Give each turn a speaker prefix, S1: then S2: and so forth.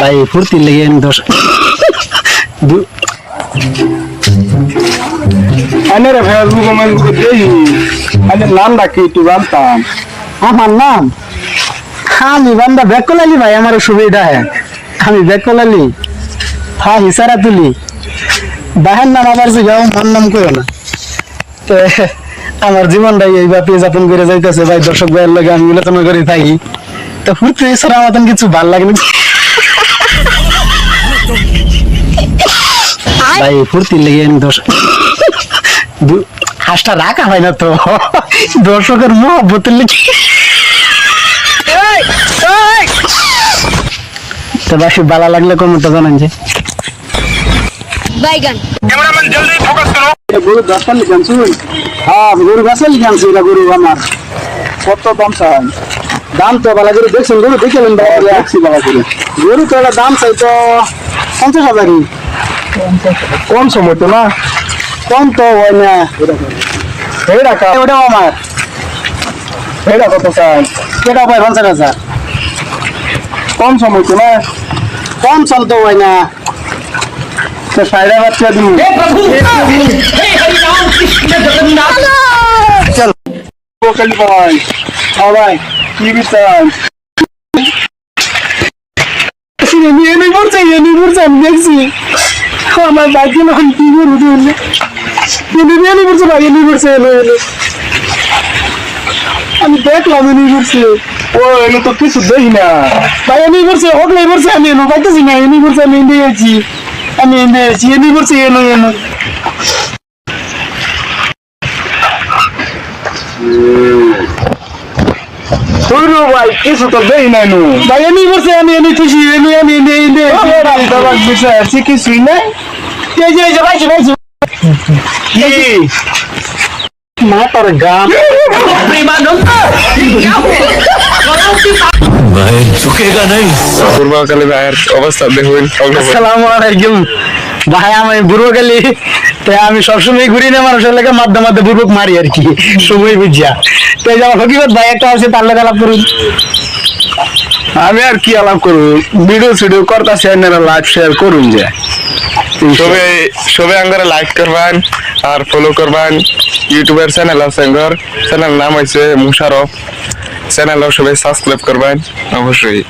S1: ভাই ফুর্তি লেগে আমি দশ দু-
S2: ফেসবুক মেসবুক দেখি আনে নাম ডাকি একটু জানতাম।
S1: আমার নাম? আমি বান্দা ব্যাক কলালি ভাই আমার সুবিধা হ্যাঁ। আমি ব্যাক কলালি হা হিসারা তুলি। বাহের নাম আবার জিগাও মন নাম করো না। তো আমার জীবনটাই এইভাবে যাপন করে যাইতেছে ভাই দর্শক ভাইয়ের লগে আমি বিলোচনা করে থাকি। তো ফুর্তি ছাড়া মতন কিছু ভালো লাগে না। ভাই ফুর্তির লেগে আমি দর্শক রাখা হয় না তো। দর্শকের মহাব্বতের লেগে। তো বাসি বালা লাগলে কমেন্ট জানান যে।
S3: বাইগান।
S2: ক্যামেরাম্যান জলদি ফোকাস করো। হ্যাঁ, আমার। কত দাম চান দাম তো বালা করে দেখছেন গরু দেখেলেন বাবা। হ্যাঁ। গরু তো এটা দাম চাই তো পঞ্চাশ হাজারই। কম সময় তো না? কম তো হয় না। এই টাকা ওটাও আমার। এটা কত চাই? সেটা ভাই পঞ্চাশ হাজার। কম সময় তো না? কম চল তো হয় না। তো সাড়ে বাচ্চা দিন। চল। ওখানে ভাই সবাই কি বিচার এনে পড়ছে এনে পড়ছে আমি দেখছি। আমার বাইকে না কি করব তুই এনে এনে পড়ছে ভাই এনে পড়ছে এলো এলো আমি দেখলাম এনে পড়ছে। ও এনে তো কিছু দেখি না। ভাই এনে পড়ছে হোক নাই পড়ছে আমি এনে পাইতেছি না এনে পড়ছে আমি এনে গেছি আমি এনে গেছি এনে পড়ছে এলো এলো তুই নো ভাই কিছু তো দেই নাই নু। ভাই এমনি বসে আমি এমনি খুশি এমনি আমি এমনি এমনি। দাবার বিষয় আছে কিছুই নাই। এই যে এই যে ভাই ভাই কি? মা তোর গাম
S4: পূর্বকালে ভাইয়ের অবস্থা দেখুন
S1: আসসালামু আলাইকুম। ভাই আমি বুড়ো গেলি তো আমি সবসময় ঘুরি না মানুষের লেগে মাধ্যমে মাধ্যমে বুড়বুক মারি আর কি। সময় বুঝিয়া।
S2: আমি আর কি আলাপ করব? ভিডিও সিডিও করতেছি, আপনারা লাইভ শেয়ার করুন যে।
S4: সবে সবে আঙ্গারে লাইক করবেন, আর ফলো করবেন। ইউটিউবের চ্যানেল আছে আঙ্গার। চ্যানেল নাম হয়েছে মুশারফ। চ্যানেলও সবাই সাবস্ক্রাইব করবেন, অবশ্যই।